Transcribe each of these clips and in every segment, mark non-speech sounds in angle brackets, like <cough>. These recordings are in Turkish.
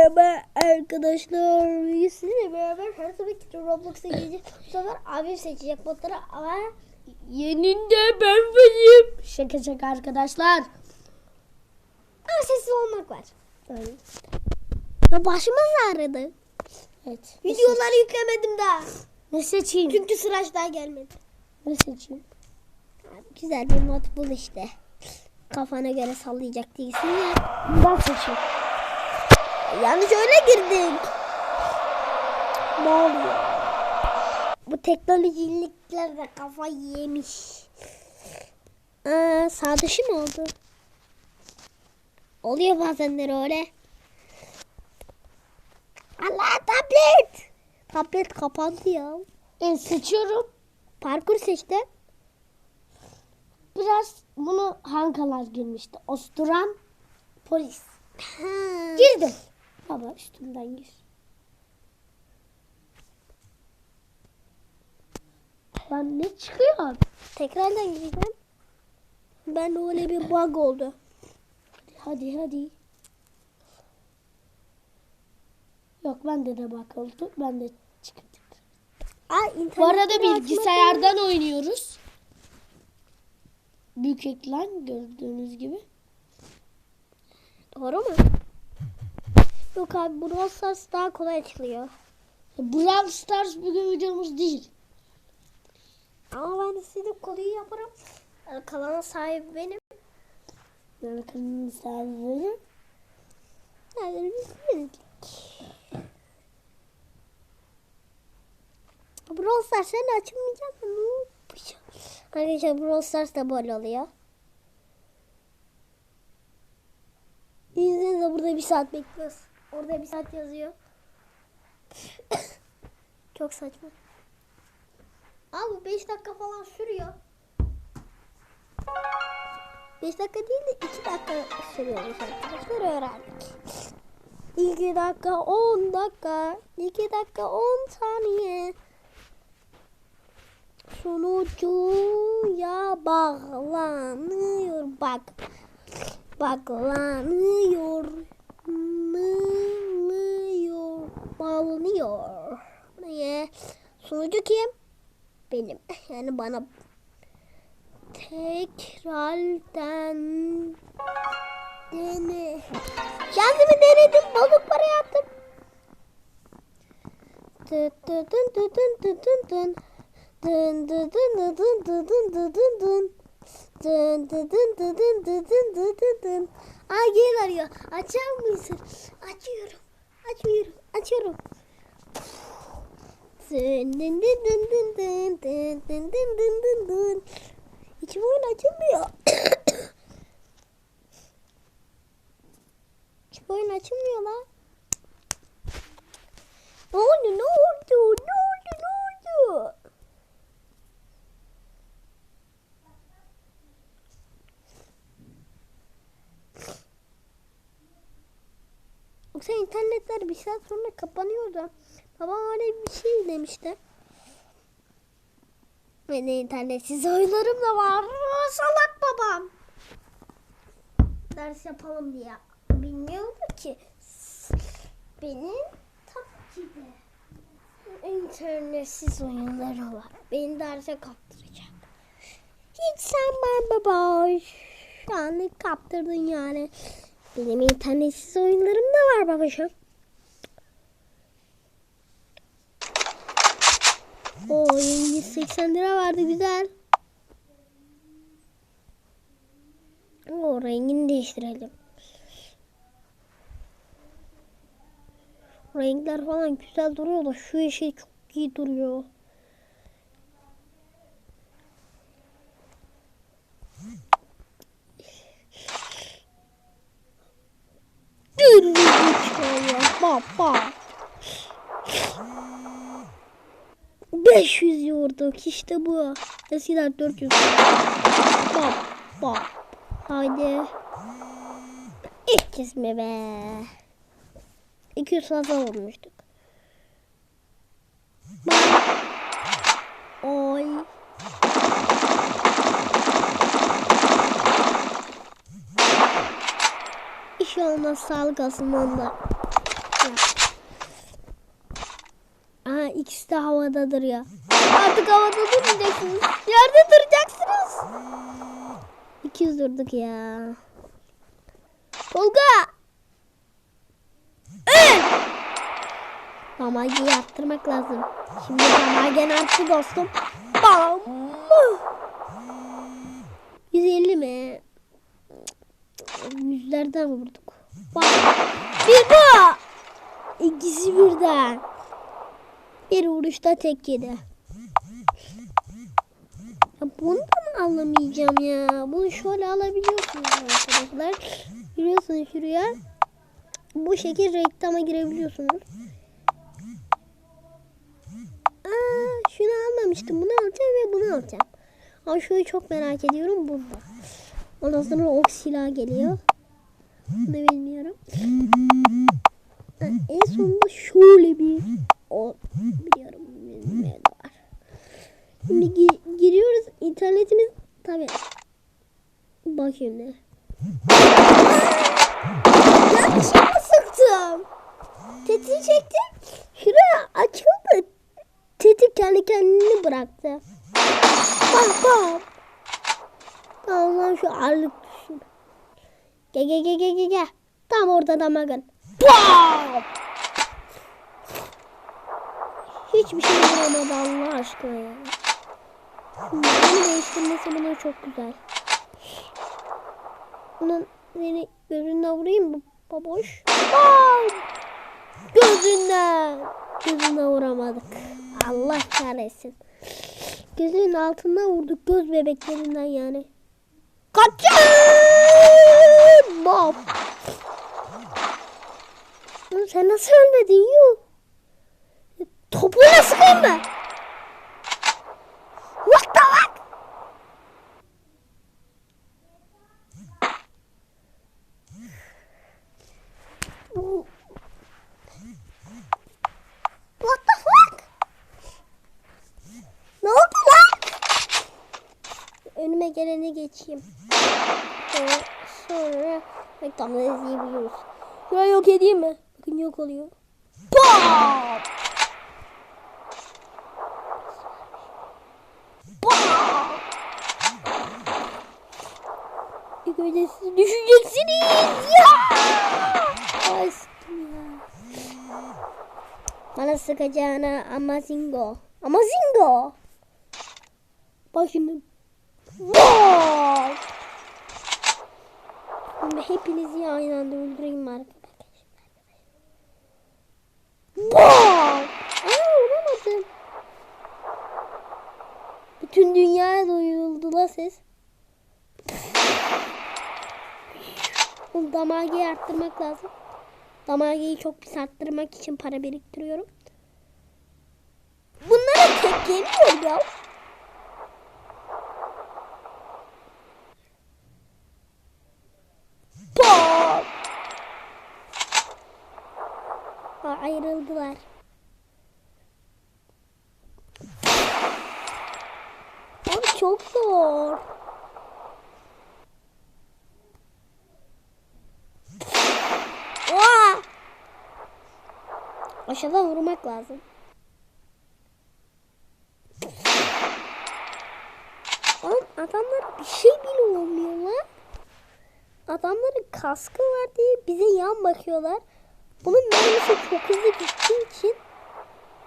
Merhaba arkadaşlar. Bugün sizinle beraber her tabii ki Roblox'a gireceğiz. Bu sefer abim seçecek botları ama yeninde ben varım. Şaka şaka arkadaşlar. Ama sessiz olmak var. Öyle. Ya başımız ağrıdı. Evet. Videoları yüklemedim daha. Ne seçeyim? Çünkü sıraç daha gelmedi. Ne seçeyim? Abi, güzel bir mod bul işte. Kafana göre sallayacak değilsin ya. Ben seçeyim. Yanlış öyle girdik. Ne oluyor? Bu teknolojilikler de kafa yemiş. Aa, sağ dışı mı oldu? Oluyor bazenleri öyle. Allah tablet. Tablet kapandı ya. Ben seçiyorum. Parkur seçti. Biraz bunu hankalar girmişti. Osturan polis. Ha. Girdim. Baba üstümden gir. Lan ne çıkıyor? Tekrardan gireceğim. Ben de öyle bir bug oldu. Hadi hadi. Yok bende de bak oldu. Ben de. Aa, Bu arada açmadım. bilgisayardan oynuyoruz. Büyük ekran gördüğünüz gibi. Doğru mu? Yok abi Brawl Stars daha kolay açılıyor. Brawl Stars bugün videomuz değil. Ama ben istediğim kolayı yaparım. Ee, Kalanın sahibi benim. Yani kanalın sahibi. Nerede biz bildik. Brawl Stars sen açılmayacak mı? Ne yapacağım? Arkadaşlar Brawl Stars da böyle oluyor. İzninizle burada bir saat bekliyoruz. Orada bir saat yazıyor. <coughs> Çok saçma. Abi 5 dakika falan sürüyor. 5 dakika değil de 2 dakika sürüyormuş arkadaşlar öğrendik. 2 dakika 10 dakika 2 dakika 10 saniye Sunucuya bağlanıyor bak Bağlanıyor Nıyor Bağlanıyor Buraya Sunucu kim? Benim yani bana tekrardan dene. Kendimi denedim. Balık para yaptım. Tı tın tın. Dın dı dın dı dın dı dın dı dın dın. Dın dı dın dı dın dı dın dı dı dın. Aa gel arıyor. Açar mısın? Açıyorum. Açıyorum. Açıyorum. Dın dın dın dın dın dın dın dın dın dın dın dın. İçim oyun açılmıyor. İçim oyun açılmıyor lan. Ne oldu? Ne oldu? Ne oldu? Ne oldu? Yoksa internetler bir saat sonra kapanıyordu. Babam öyle bir şey demişti. Benim internetsiz oyunlarım da var. Salak babam. Ders yapalım diye. Bilmiyordu ki. Benim tabii ki de internetsiz oyunları var. Beni derse kaptıracak. Hiç sanmam baba. Yani kaptırdın yani. Benim internetsiz oyunlarım da var babacığım. O oyun 180 lira vardı güzel. O rengini değiştirelim. Renkler falan güzel duruyor da şu yeşil çok iyi duruyor. Baba. 500 yorduk işte bu. Eskiden 400. Bak bak. Haydi. İlk kez mi be? 200 fazla olmuştuk. Bak. Oy. Sağlık olsun onda. Aha ikisi de havada duruyor. Artık havada durmayacaksınız. Yerde duracaksınız. İkiz durduk ya. Tolga. Öl. Damageyi arttırmak lazım. Şimdi damagen arttı dostum. Bam. 150 mi? Yüzlerden vurduk. Bak. Bir bu. İkisi birden. Bir vuruşta tek yedi. Ya bunu da mı alamayacağım ya? Bunu şöyle alabiliyorsunuz arkadaşlar. Giriyorsunuz şuraya. Bu şekil reklama girebiliyorsunuz. Aa, şunu almamıştım. Bunu alacağım ve bunu alacağım. Ama şunu çok merak ediyorum. Bunda. Ondan sonra ok silah geliyor. Bunu bilmiyorum. Ha, en sonunda şöyle bir o biliyorum var. Şimdi gi- giriyoruz internetimiz tabi. Bak şimdi. Yanlışlıkla sıktım. Tetiği çektim. Şuraya açıldı. Tetik kendi kendini bıraktı. Bak bak. Lan şu ağırlık. Gel gel gel gel gel. Tam orada damagan. Bam! Hiçbir şey vuramadı Allah aşkına ya. Bunu değiştirmesi buna çok güzel. Bunun seni gözünden vurayım mı baboş? Bam! Gözünden. Gözünden vuramadık. Allah kahretsin. Gözünün altından vurduk göz bebeklerinden yani. Kaçın! Bam! Lan Sen nasıl ölmedin yuh? Topuğuna sıkayım mı? Geçeyim. Sonra, sonra reklamda izleyebiliyoruz. Şurayı yok edeyim mi? Bakın yok oluyor. Bam! Bam! İlk önce siz düşeceksiniz. Ya! Ay sıktım ya. Bana sıkacağına Amazingo. Amazingo. Bak şimdi. Bam! Şimdi hepinizi aynı anda öldüreyim arkadaşlar. Bam! Aa vuramadım. Bütün dünyaya duyuldu la ses. Damageyi arttırmak lazım. Damageyi çok pis arttırmak için para biriktiriyorum. Bunlara tek geliyor ya. Bam! Aa, ayrıldılar. Abi çok zor. Oha! Aşağıdan vurmak lazım. Oğlum adamlar bir şey bile olmuyor lan. Adamların kaskı var diye bize yan bakıyorlar. Bunun mermisi çok hızlı gittiği için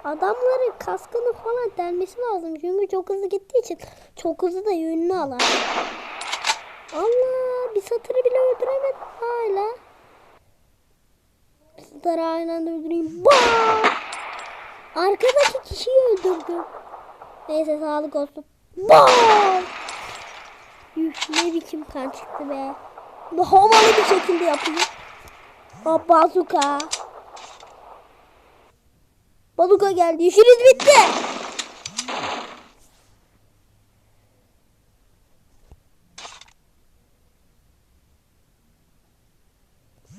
adamların kaskını falan delmesi lazım. Çünkü çok hızlı gittiği için çok hızlı da yönünü alar. Allah bir satırı bile öldüremedim hala. Bir satırı aynı anda öldüreyim. Bam! Arkadaki kişiyi öldürdüm. Neyse sağlık olsun. Bam! Üf ne biçim kan çıktı be. Bu havalı bir şekilde yapayım. Aa, bazuka. Bazuka geldi. İşiniz bitti.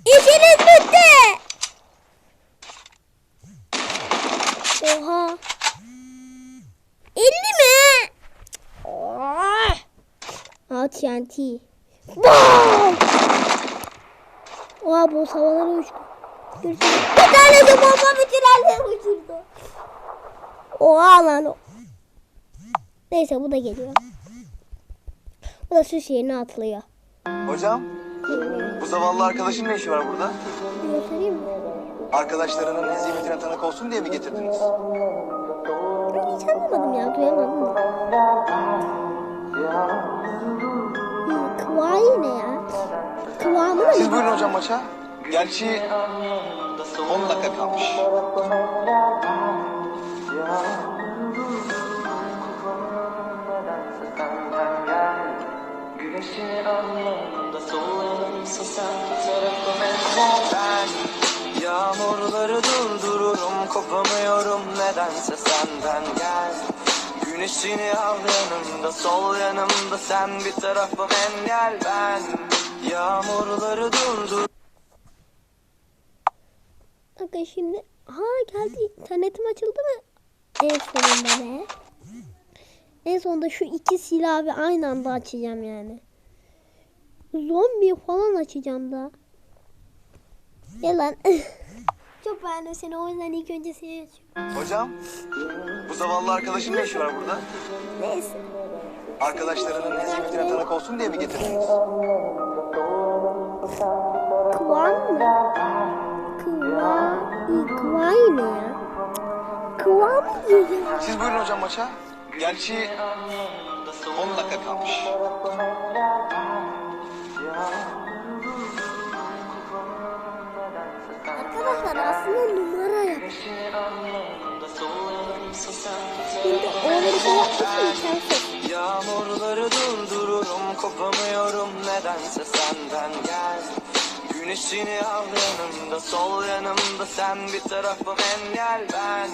İşiniz bitti. Oha. 50 mi? Aa TNT. Wow! Oha bu havalara uçtu. Bir tane de bomba bitirenler uçurdu. Oha lan o. Neyse bu da geliyor. Bu da süs yerine atlıyor. Hocam, bu zavallı arkadaşın ne işi var burada? Göstereyim mi? Arkadaşlarının hezimetine tanık olsun diye mi getirdiniz? Ben hiç anlamadım ya duyamadım da. Hmm, Kıvayı ne ya? Kıvamı Siz buyurun hocam maça. Gerçi 10 dakika kalmış. Güneşin tarafım Ben yağmurları durdururum kopamıyorum nedense senden gel Güneşini al yanımda sol yanımda sen bir tarafım engel ben Yağmurları durdur Bakın şimdi. Ha geldi. İnternetim açıldı mı? En sonunda ne? En sonunda şu iki silahı aynı anda açacağım yani. Zombi falan açacağım da. Gel lan. <laughs> Çok beğendim seni o yüzden ilk önce seni açıyorum. Hocam, bu zavallı arkadaşın ne işi var burada? Neyse. Arkadaşlarının hezimetine tanık olsun diye mi getirdiniz? Kıvan mı? Kıva... Kıvay ne ya? Kıvam mı? Siz buyurun hocam maça. Gerçi 10 dakika kalmış. Arkadaşlar aslında numara yap. alnında sollanımsa sen Şimdi bir şey yapmışsın imkansız. Yağmurları durdururum kopamıyorum nedense senden gel Güneşini al yanımda sol yanımda sen bir tarafım engel ben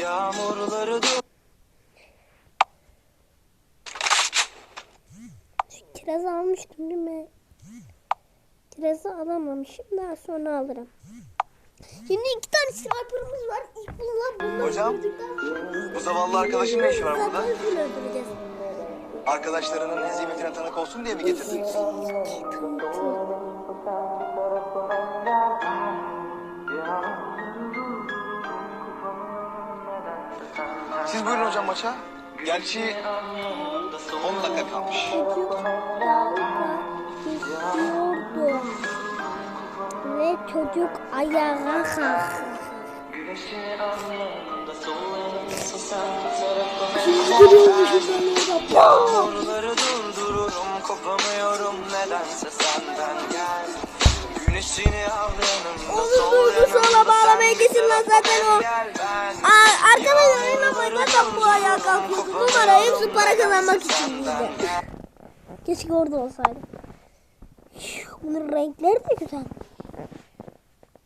Yağmurları dur Kiraz almıştım değil mi? Kirazı alamamışım. Daha sonra alırım. Şimdi iki tane sniper'ımız var. İlk bulunan bunları Hocam, Bu zavallı arkadaşın ne işi var burada? Öldüreceğiz. Arkadaşlarının hezimetine tanık olsun diye mi getirdiniz? Siz buyurun hocam maça. Gerçi 10 dakika kalmış. Ve çocuk ayağa kalktı. Yağmurları durdururum kopamıyorum nedense senden gel Güneşini al yanımda Onu sol duygusala yanımda bağlamaya kesin lan zaten o. Arkadaşlar inanmayın zaten bu ayağa kalkıyordu. Numara hepsi para kazanmak için değildi. Keşke orada olsaydı. Bunun renkleri de güzel.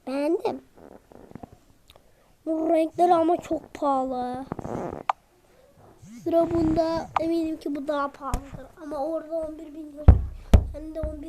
Beğendim. Bu renkleri ama çok pahalı. Sıra bunda eminim ki bu daha pahalıdır. Ama orada 11 bin lira. Hem de 11